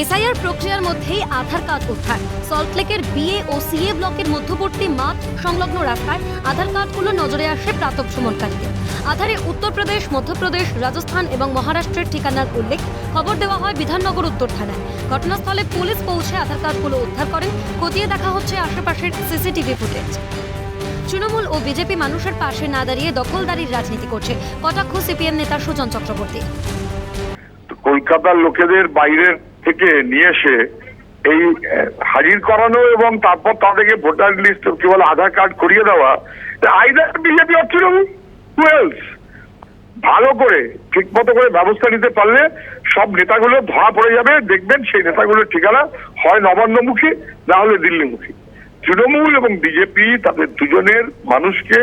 SIR প্রক্রিয়ার মধ্যেই আধার card উদ্ধার। সল্টলেকের বিএ ও সিএ ব্লকের মধ্যবর্তী মাঠ সংলগ্ন রাস্তায় আধার কার্ডগুলো নজরে আসে প্রাতক ভ্রমণকারীদের আধারে উত্তরপ্রদেশ, মধ্যপ্রদেশ, রাজস্থান এবং মহারাষ্ট্রের ঠিকানার উল্লেখ খবর দেওয়া হয় বিধাননগর উত্তর থানায়। ঘটনাস্থলে পুলিশ পৌঁছে আধার কার্ডগুলো উদ্ধার করেন। খতিয়ে দেখা হচ্ছে আশেপাশের সিসিটিভি ফুটেজ। তৃণমূল ও বিজেপি মানুষের পাশে না দাঁড়িয়ে দখলদারির রাজনীতি করছে কটাক্ষ সিপিএম নেতা সুজন চক্রবর্তী। কলকাতার লোকেদের বাইরের থেকে নিয়ে এসে এই হাজির করানো এবং তারপর তাদেরকে ভোটার লিস্ট, কি বলে, আধার কার্ড করিয়ে দেওয়া আইদার বিজেপি অর তৃণমূল ভালো করে, ঠিক মতো করে ব্যবস্থা নিতে পারলে সব নেতাগুলো ধরা পড়ে যাবে, দেখবেন সেই নেতাগুলোর ঠিকানা হয় নবান্নমুখী, না হলে দিল্লিমুখী। তৃণমূল এবং বিজেপি তাদের দুজনের মানুষকে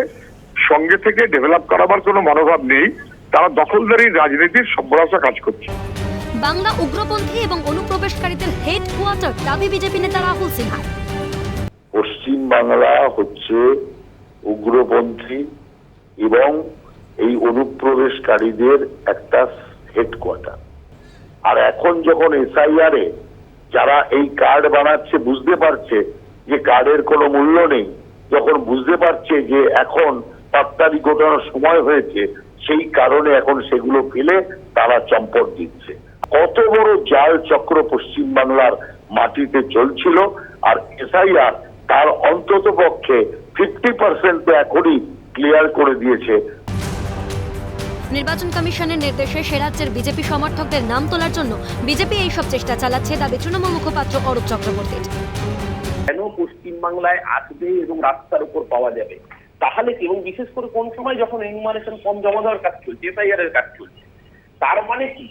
সঙ্গে থেকে ডেভেলপ করাবার কোনো মনোভাব নেই, তারা দখলদারি রাজনীতির সম্পরাসা কাজ করছে। বাংলা উগ্রপন্থী এবং অনুপ্রবেশকারীদের হেড কোয়ার্টার দাবি বিজেপি নেতা রাহুল সিনহা। পশ্চিম বাংলা হচ্ছে উগ্রপন্থী এবং এই অনুপ্রবেশকারীদের একটা হেডকোয়ার্টার আর এখন যখন এসআইআর এ যারা এই কার্ড বানাচ্ছে, বুঝতে পারছে যে কার্ডের কোনো মূল্য নেই, যখন বুঝতে পারছে যে এখন পাত্তারি গোটানোর সময় হয়েছে, সেই কারণে এখন সেগুলো ফেলে তারা চম্পট দিচ্ছে। বড় জাল চক্র পশ্চিম বাংলার মাটিতে চলছিল আর এসআইআর তার অন্তত পক্ষে ফিফটি পার্সেন্ট এখনই ক্লিয়ার করে দিয়েছে। নির্বাচন কমিশনের নির্দেশে সে রাজ্যের বিজেপি সমর্থকদের নাম তোলার জন্য বিজেপি এইসব চেষ্টা চালাচ্ছে দাবি তৃণমূল মুখপাত্র অরূপ চক্রবর্তীর। কেন পশ্চিমবাংলায় আসবে এবং রাস্তার উপর পাওয়া যাবে? তাহলে কি এবং বিশেষ করে কোন সময় যখন ইনফরমেশন কম জমা দেওয়ার কাজ চলছে এফআইআর এর কাজ চলছে তার মানে কি?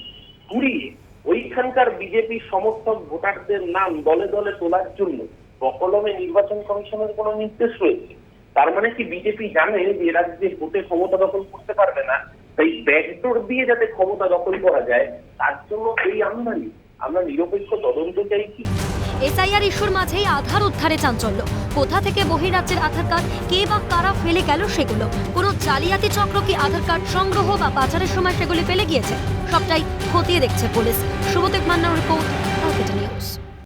ঘুরিয়ে ওইখানকার বিজেপি সমর্থক ভোটারদের নাম দলে দলে তোলার জন্য বকলমে নির্বাচন কমিশনের কোনো নির্দেশ রয়েছে। তার মানে কি বিজেপি জানে যে রাজ্যে ভোটে ক্ষমতা দখল করতে পারবে না, তাই ব্যাকডোর দিয়ে যাতে ক্ষমতা দখল করা যায়, তার জন্য এই আমদানি। আমরা নিরপেক্ষ তদন্ত চাইছি। এসআইআর ইস্যুর মাঝেই আধার উদ্ধারে চাঞ্চল্য। কোথা থেকে বহিরাজ্যের আধার কার্ড, কে বা কারা ফেলে গেল সেগুলো? কোনো জালিয়াতি চক্র কি আধার কার্ড সংগ্রহ বা পাচারের সময় সেগুলি ফেলে গিয়েছে? সবটাই খতিয়ে দেখছে পুলিশ। শুভদেব মান্নার রিপোর্ট নিউজ